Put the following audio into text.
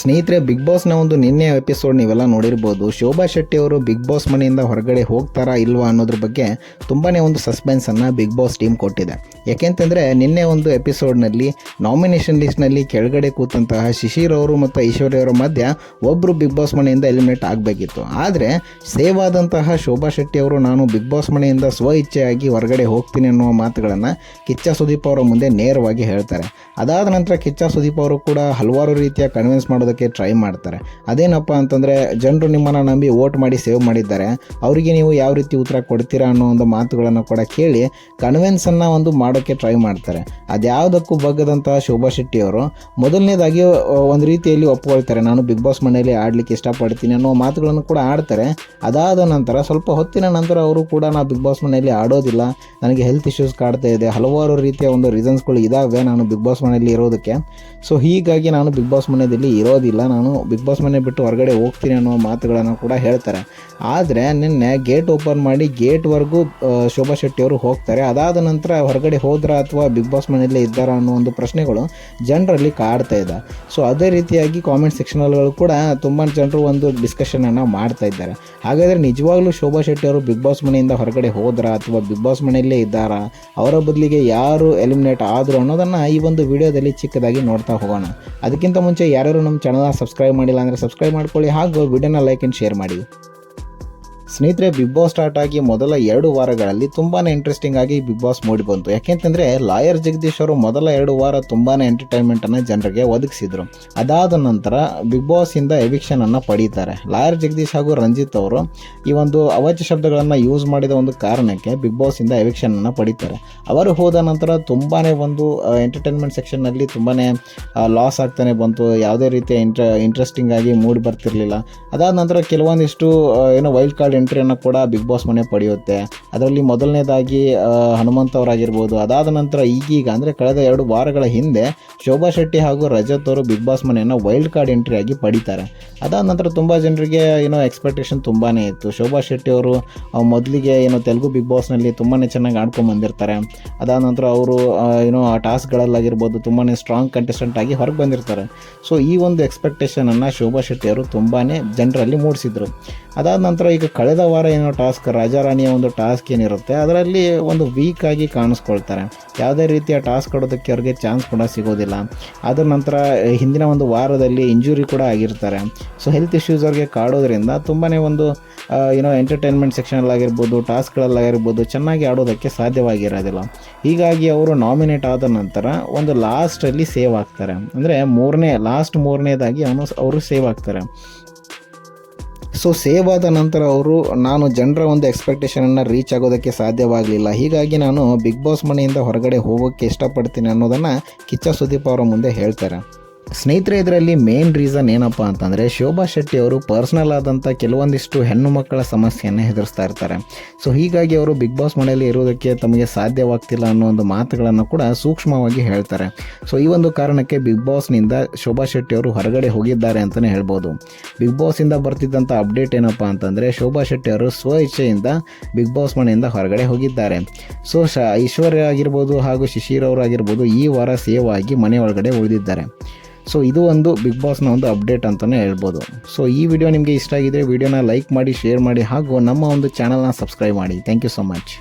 ಸ್ನೇಹಿತರೆ ಬಿಗ್ ಬಾಸ್ನ ಒಂದು ನಿನ್ನೆ ಎಪಿಸೋಡ್ ನೀವೆಲ್ಲ ನೋಡಿರ್ಬೋದು. ಶೋಭಾ ಶೆಟ್ಟಿ ಅವರು ಬಿಗ್ ಬಾಸ್ ಮನೆಯಿಂದ ಹೊರಗಡೆ ಹೋಗ್ತಾರಾ ಇಲ್ವಾ ಅನ್ನೋದ್ರ ಬಗ್ಗೆ ತುಂಬಾ ಒಂದು ಸಸ್ಪೆನ್ಸನ್ನು ಬಿಗ್ ಬಾಸ್ ಟೀಮ್ ಕೊಟ್ಟಿದೆ. ಯಾಕೆಂತಂದರೆ, ನಿನ್ನೆ ಒಂದು ಎಪಿಸೋಡ್ನಲ್ಲಿ ನಾಮಿನೇಷನ್ ಲಿಸ್ಟ್ನಲ್ಲಿ ಕೆಳಗಡೆ ಕೂತಂತಹ ಶಿಶಿರ್ ಅವರು ಮತ್ತು ಐಶ್ವರ್ಯ ಅವರ ಮಧ್ಯ ಒಬ್ಬರು ಬಿಗ್ ಬಾಸ್ ಮನೆಯಿಂದ ಎಲಿಮಿನೇಟ್ ಆಗಬೇಕಿತ್ತು. ಆದರೆ ಸೇವ್ ಆದಂತಹ ಶೋಭಾ ಶೆಟ್ಟಿ ಅವರು ನಾನು ಬಿಗ್ ಬಾಸ್ ಮನೆಯಿಂದ ಸ್ವ ಇಚ್ಛೆಯಾಗಿ ಹೊರಗಡೆ ಹೋಗ್ತೀನಿ ಅನ್ನುವ ಮಾತುಗಳನ್ನು ಕಿಚ್ಚ ಸುದೀಪ್ ಅವರ ಮುಂದೆ ನೇರವಾಗಿ ಹೇಳ್ತಾರೆ. ಅದಾದ ನಂತರ ಕಿಚ್ಚ ಸುದೀಪ್ ಅವರು ಕೂಡ ಹಲವಾರು ರೀತಿಯ ಕನ್ವಿನ್ಸ್ ಮಾಡೋದಕ್ಕೆ ಟ್ರೈ ಮಾಡ್ತಾರೆ. ಅದೇನಪ್ಪ ಅಂತಂದರೆ ಜನರು ನಿಮ್ಮನ್ನು ನಂಬಿ ವೋಟ್ ಮಾಡಿ ಸೇವ್ ಮಾಡಿದ್ದಾರೆ. ಅವರಿಗೆ ನೀವು ಯಾವ ರೀತಿ ಉತ್ತರ ಕೊಡ್ತೀರಾ ಅನ್ನೋ ಒಂದು ಮಾತುಗಳನ್ನು ಕೂಡ ಕೇಳಿ ಕನ್ವೆನ್ಸನ್ನು ಒಂದು ಮಾಡೋಕ್ಕೆ ಟ್ರೈ ಮಾಡ್ತಾರೆ. ಅದ್ಯಾವುದಕ್ಕೂ ಬಗ್ಗದಂತಹ ಶೋಭಾ ಶೆಟ್ಟಿ ಅವರು. ಮೊದಲನೇದಾಗಿ ಒಂದು ರೀತಿಯಲ್ಲಿ ಒಪ್ಕೊಳ್ತಾರೆ. ನಾನು ಬಿಗ್ ಬಾಸ್ ಮನೆಯಲ್ಲಿ ಆಡಲಿಕ್ಕೆ ಇಷ್ಟಪಡ್ತೀನಿ ಅನ್ನೋ ಮಾತುಗಳನ್ನು ಕೂಡ ಆಡ್ತಾರೆ. ಅದಾದ ನಂತರ ಸ್ವಲ್ಪ ಹೊತ್ತಿನ ನಂತರ ಅವರು ಕೂಡ ನಾನು ಬಿಗ್ ಬಾಸ್ ಮನೆಯಲ್ಲಿ ಆಡೋದಿಲ್ಲ. ನನಗೆ ಹೆಲ್ತ್ ಇಶ್ಯೂಸ್ ಕಾಡ್ತಾ ಇದೆ. ಹಲವಾರು ರೀತಿಯ ಒಂದು ರೀಸನ್ಸ್ಗಳು ಇದ್ದಾವೆ ನಾನು ಬಿಗ್ ಬಾಸ್ ಮನೆಯಲ್ಲಿ ಇರೋದಕ್ಕೆ. ಸೊ ಹೀಗಾಗಿ ನಾನು ಬಿಗ್ ಬಾಸ್ ಮನೆಯಲ್ಲಿ ಇರೋದಿಲ್ಲ ನಾನು ಬಿಗ್ ಬಾಸ್ ಮನೆ ಬಿಟ್ಟು ಹೊರಗಡೆ ಹೋಗ್ತೀನಿ ಅನ್ನೋ ಮಾತುಗಳನ್ನು ಕೂಡ ಹೇಳ್ತಾರೆ. ಆದರೆ ನಿನ್ನೆ ಗೇಟ್ ಓಪನ್ ಮಾಡಿ ಗೇಟ್ವರೆಗೂ ಶೋಭಾ ಶೆಟ್ಟಿಯವರು ಹೋಗ್ತಾರೆ. ಅದಾದ ನಂತರ ಹೊರಗಡೆ ಹೋದ್ರ ಅಥವಾ ಬಿಗ್ ಬಾಸ್ ಮನೆಯಲ್ಲೇ ಇದ್ದಾರಾ ಅನ್ನೋ ಒಂದು ಪ್ರಶ್ನೆಗಳು ಜನರಲ್ಲಿ ಕಾಡ್ತಾ ಇದೆ. ಸೊ ಅದೇ ರೀತಿಯಾಗಿ ಕಾಮೆಂಟ್ ಸೆಕ್ಷನ್ಗಳು ಕೂಡ ತುಂಬ ಜನರು ಒಂದು ಡಿಸ್ಕಷನನ್ನು ಮಾಡ್ತಾ ಇದ್ದಾರೆ. ಹಾಗಾದರೆ ನಿಜವಾಗ್ಲೂ ಶೋಭಾ ಶೆಟ್ಟಿ ಅವರು ಬಿಗ್ ಬಾಸ್ ಮನೆಯಿಂದ ಹೊರಗಡೆ ಹೋದ್ರಾ ಅಥವಾ ಬಿಗ್ ಬಾಸ್ ಮನೆಯಲ್ಲೇ ಇದ್ದಾರಾ? ಅವರ ಬದಲಿಗೆ ಯಾರು ಎಲಿಮಿನೇಟ್ ಆದರು ಅನ್ನೋದನ್ನು ಈ ಒಂದು ವಿಡಿಯೋದಲ್ಲಿ ಚಿಕ್ಕದಾಗಿ ನೋಡ್ತಾ ಹೋಗೋಣ. ಅದಕ್ಕಿಂತ ಮುಂಚೆ ಯಾರ್ಯಾರು ನಮ್ಮ ಚಾನಲ್ನ ಸಬ್ಸ್ಕ್ರೈಬ್ ಮಾಡಿಲ್ಲ ಅಂದರೆ ಸಬ್ಸ್ಕ್ರೈಬ್ ಮಾಡ್ಕೊಳ್ಳಿ ಹಾಗೂ ವಿಡಿಯೋನ ಲೈಕ್ ಆ್ಯಂಡ್ ಶೇರ್ ಮಾಡಿ. ಸ್ನೇಹಿತರೆ ಬಿಗ್ ಬಾಸ್ ಸ್ಟಾರ್ಟ್ ಆಗಿ ಮೊದಲ ಎರಡು ವಾರಗಳಲ್ಲಿ ತುಂಬಾ ಇಂಟ್ರೆಸ್ಟಿಂಗ್ ಆಗಿ ಬಿಗ್ ಬಾಸ್ ಮೂಡಿ ಬಂತು. ಯಾಕೆಂತಂದರೆ, ಲಾಯರ್ ಜಗದೀಶ್ ಅವರು ಮೊದಲ ಎರಡು ವಾರ ತುಂಬಾ ಎಂಟರ್ಟೈನ್ಮೆಂಟನ್ನು ಜನರಿಗೆ ಒದಗಿಸಿದ್ರು. ಅದಾದ ನಂತರ ಬಿಗ್ ಬಾಸಿಂದ ಎವಿಕ್ಷನನ್ನು ಪಡೀತಾರೆ. ಲಾಯರ್ ಜಗದೀಶ್ ಹಾಗೂ ರಂಜಿತ್ ಅವರು ಈ ಒಂದು ಅವಾಚ್ಯ ಶಬ್ದಗಳನ್ನು ಯೂಸ್ ಮಾಡಿದ ಒಂದು ಕಾರಣಕ್ಕೆ ಬಿಗ್ ಬಾಸಿಂದ ಎವಿಕ್ಷನನ್ನು ಪಡೀತಾರೆ. ಅವರು ಹೋದ ನಂತರ ತುಂಬಾ ಒಂದು ಎಂಟರ್ಟೈನ್ಮೆಂಟ್ ಸೆಕ್ಷನ್ನಲ್ಲಿ ತುಂಬಾ ಲಾಸ್ ಆಗ್ತಾನೆ ಬಂತು. ಯಾವುದೇ ರೀತಿಯ ಇಂಟ್ರ ಇಂಟ್ರೆಸ್ಟಿಂಗ್ ಆಗಿ ಮೂಡಿ ಬರ್ತಿರಲಿಲ್ಲ. ಅದಾದ ನಂತರ ಕೆಲವೊಂದಿಷ್ಟು ಏನೋ ವೈಲ್ಡ್ ಕಾರ್ಡ್ ಎಂಟ್ರಿಯನ್ನು ಕೂಡ ಬಿಗ್ ಬಾಸ್ ಮನೆ ಪಡೆಯುತ್ತೆ. ಅದರಲ್ಲಿ ಮೊದಲನೇದಾಗಿ ಹನುಮಂತ ಅವರಾಗಿರ್ಬೋದು. ಅದಾದ ನಂತರ ಈಗೀಗ, ಅಂದರೆ ಕಳೆದ ಎರಡು ವಾರಗಳ ಹಿಂದೆ ಶೋಭಾ ಶೆಟ್ಟಿ ಹಾಗೂ ರಜತ್ ಅವರು ಬಿಗ್ ಬಾಸ್ ಮನೆಯನ್ನು ವೈಲ್ಡ್ ಕಾರ್ಡ್ ಎಂಟ್ರಿ ಆಗಿ ಪಡಿತಾರೆ. ಅದಾದ ನಂತರ ತುಂಬ ಜನರಿಗೆ ಏನೋ ಎಕ್ಸ್ಪೆಕ್ಟೇಷನ್ ತುಂಬಾ ಇತ್ತು. ಶೋಭಾ ಶೆಟ್ಟಿ ಅವರು ಮೊದಲಿಗೆ ಏನೋ ತೆಲುಗು ಬಿಗ್ ಬಾಸ್ನಲ್ಲಿ ತುಂಬಾ ಚೆನ್ನಾಗಿ ಆಡ್ಕೊಂಡು ಬಂದಿರ್ತಾರೆ. ಅದಾದ ನಂತರ ಅವರು ಏನೋ ಆ ಟಾಸ್ಕ್ಗಳಲ್ಲಾಗಿರ್ಬೋದು ತುಂಬಾ ಸ್ಟ್ರಾಂಗ್ ಕಂಟೆಸ್ಟೆಂಟ್ ಆಗಿ ಹೊರಗೆ ಬಂದಿರ್ತಾರೆ. ಸೊ ಈ ಒಂದು ಎಕ್ಸ್ಪೆಕ್ಟೇಷನನ್ನು ಶೋಭಾ ಶೆಟ್ಟಿ ಅವರು ತುಂಬಾ ಜನರಲ್ಲಿ ಮೂಡಿಸಿದ್ರು. ಅದಾದ ನಂತರ ಈಗ ಕಳೆದ ವಾರ ಏನೋ ಟಾಸ್ಕ್ ರಾಜಾರಾಣಿಯ ಒಂದು ಟಾಸ್ಕ್ ಏನಿರುತ್ತೆ, ಅದರಲ್ಲಿ ಒಂದು ವೀಕ್ ಆಗಿ ಕಾಣಿಸ್ಕೊಳ್ತಾರೆ. ಯಾವುದೇ ರೀತಿಯ ಟಾಸ್ಕ್ ಕೊಡೋದಕ್ಕೆ ಅವ್ರಿಗೆ ಚಾನ್ಸ್ ಕೂಡ ಸಿಗೋದಿಲ್ಲ. ಅದರ ನಂತರ, ಹಿಂದಿನ ಒಂದು ವಾರದಲ್ಲಿ ಇಂಜುರಿ ಕೂಡ ಆಗಿರ್ತಾರೆ. ಸೊ ಹೆಲ್ತ್ ಇಶ್ಯೂಸ್ ಅವ್ರಿಗೆ ಕಾಡೋದ್ರಿಂದ ತುಂಬಾ ಒಂದು ಏನೋ ಎಂಟರ್ಟೈನ್ಮೆಂಟ್ ಸೆಕ್ಷನಲ್ಲಾಗಿರ್ಬೋದು ಟಾಸ್ಕ್ಗಳಲ್ಲಾಗಿರ್ಬೋದು ಚೆನ್ನಾಗಿ ಆಡೋದಕ್ಕೆ ಸಾಧ್ಯವಾಗಿರೋದಿಲ್ಲ. ಹೀಗಾಗಿ ಅವರು ನಾಮಿನೇಟ್ ಆದ ನಂತರ ಒಂದು ಲಾಸ್ಟಲ್ಲಿ ಸೇವ್ ಆಗ್ತಾರೆ. ಅಂದರೆ ಮೂರನೇ ಲಾಸ್ಟ್ ಮೂರನೇದಾಗಿ ಅವನು, ಅವರು ಸೇವ್ ಆಗ್ತಾರೆ. ಸೊ ಸೇವ್ ಆದ ನಂತರ ಅವರು, ನಾನು ಜನರ ಒಂದು ಎಕ್ಸ್ಪೆಕ್ಟೇಷನನ್ನು ರೀಚ್ ಆಗೋದಕ್ಕೆ ಸಾಧ್ಯವಾಗಲಿಲ್ಲ. ಹೀಗಾಗಿ ನಾನು ಬಿಗ್ ಬಾಸ್ ಮನೆಯಿಂದ ಹೊರಗಡೆ ಹೋಗೋಕ್ಕೆ ಇಷ್ಟಪಡ್ತೀನಿ ಅನ್ನೋದನ್ನು ಕಿಚ್ಚ ಸುದೀಪ್ ಅವರ ಮುಂದೆ ಹೇಳ್ತಾರೆ. ಸ್ನೇಹಿತರೆ, ಇದರಲ್ಲಿ ಮೇನ್ ರೀಸನ್ ಏನಪ್ಪ ಅಂತಂದರೆ ಶೋಭಾ ಶೆಟ್ಟಿ ಅವರು ಪರ್ಸ್ನಲ್ ಆದಂಥ ಕೆಲವೊಂದಿಷ್ಟು ಹೆಣ್ಣು ಮಕ್ಕಳ ಸಮಸ್ಯೆಯನ್ನು ಎದುರಿಸ್ತಾ ಇರ್ತಾರೆ. ಸೊ ಹೀಗಾಗಿ ಅವರು ಬಿಗ್ ಬಾಸ್ ಮನೆಯಲ್ಲಿ ಇರೋದಕ್ಕೆ ತಮಗೆ ಸಾಧ್ಯವಾಗ್ತಿಲ್ಲ ಅನ್ನೋ ಒಂದು ಮಾತುಗಳನ್ನು ಕೂಡ ಸೂಕ್ಷ್ಮವಾಗಿ ಹೇಳ್ತಾರೆ. ಸೊ ಈ ಒಂದು ಕಾರಣಕ್ಕೆ ಬಿಗ್ ಬಾಸ್ನಿಂದ ಶೋಭಾ ಶೆಟ್ಟಿ ಅವರು ಹೊರಗಡೆ ಹೋಗಿದ್ದಾರೆ ಅಂತಲೇ ಹೇಳ್ಬೋದು. ಬಿಗ್ ಬಾಸಿಂದ ಬರ್ತಿದ್ದಂಥ ಅಪ್ಡೇಟ್ ಏನಪ್ಪ ಅಂತಂದರೆ ಶೋಭಾ ಶೆಟ್ಟಿ ಅವರು ಸ್ವ ಇಚ್ಛೆಯಿಂದ ಬಿಗ್ ಬಾಸ್ ಮನೆಯಿಂದ ಹೊರಗಡೆ ಹೋಗಿದ್ದಾರೆ. ಸೊ ಶ, ಐಶ್ವರ್ಯ ಆಗಿರ್ಬೋದು ಹಾಗೂ ಶಿಶಿರ್ ಅವರು ಆಗಿರ್ಬೋದು ಈ ವಾರ ಸೇವ್ ಆಗಿ ಮನೆ ಉಳಿದಿದ್ದಾರೆ. ಸೊ ಇದು ಒಂದು ಬಿಗ್ ಬಾಸ್ನ ಒಂದು ಅಪ್ಡೇಟ್ ಅಂತಲೇ ಹೇಳ್ಬೋದು. ಸೊ ಈ ವಿಡಿಯೋ ನಿಮಗೆ ಇಷ್ಟ ಆಗಿದ್ರೆ ವಿಡಿಯೋನ ಲೈಕ್ ಮಾಡಿ ಶೇರ್ ಮಾಡಿ ಹಾಗೂ ನಮ್ಮ ಒಂದು ಚಾನಲ್ನ ಸಬ್ಸ್ಕ್ರೈಬ್ ಮಾಡಿ. Thank you so much